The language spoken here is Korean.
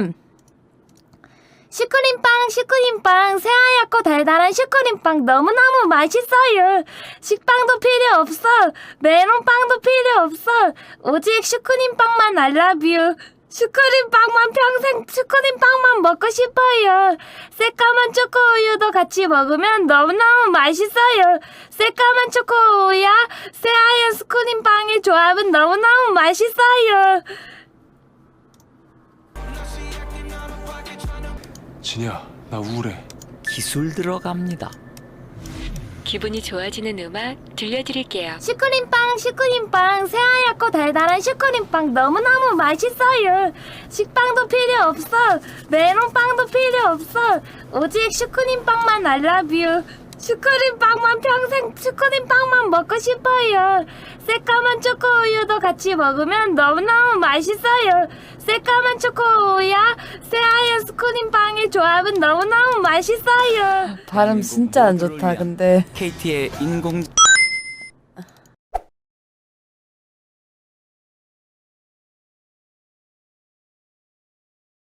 음. 슈크림빵, 슈크림빵, 새하얗고 달달한 슈크림빵 너무너무 맛있어요. 식빵도 필요 없어. 메론빵도 필요 없어. 오직 슈크림빵만 알라뷰. 슈크림빵만 평생 슈크림빵만 먹고 싶어요. 새까만 초코우유도 같이 먹으면 너무너무 맛있어요. 새까만 초코우유와 새하얀 슈크림빵의 조합은 너무너무 맛있어요. 진이야. 나 우울해. 기술 들어갑니다. 기분이 좋아지는 음악 들려드릴게요. 슈크림빵 슈크림빵. 새하얗고 달달한 슈크림빵. 너무너무 맛있어요. 식빵도 필요 없어. 메론빵도 필요 없어. 오직 슈크림빵만 알라뷰 슈크림빵만 평생 슈크림빵만 먹고 싶어요. 새까만 초코우유도 같이 먹으면 너무너무 맛있어요. 새까만 초코우유와 새하 얀 슈크림빵의 조합은 너무너무 맛있어요. 발음 진짜 안 좋다 근데. KT의 인공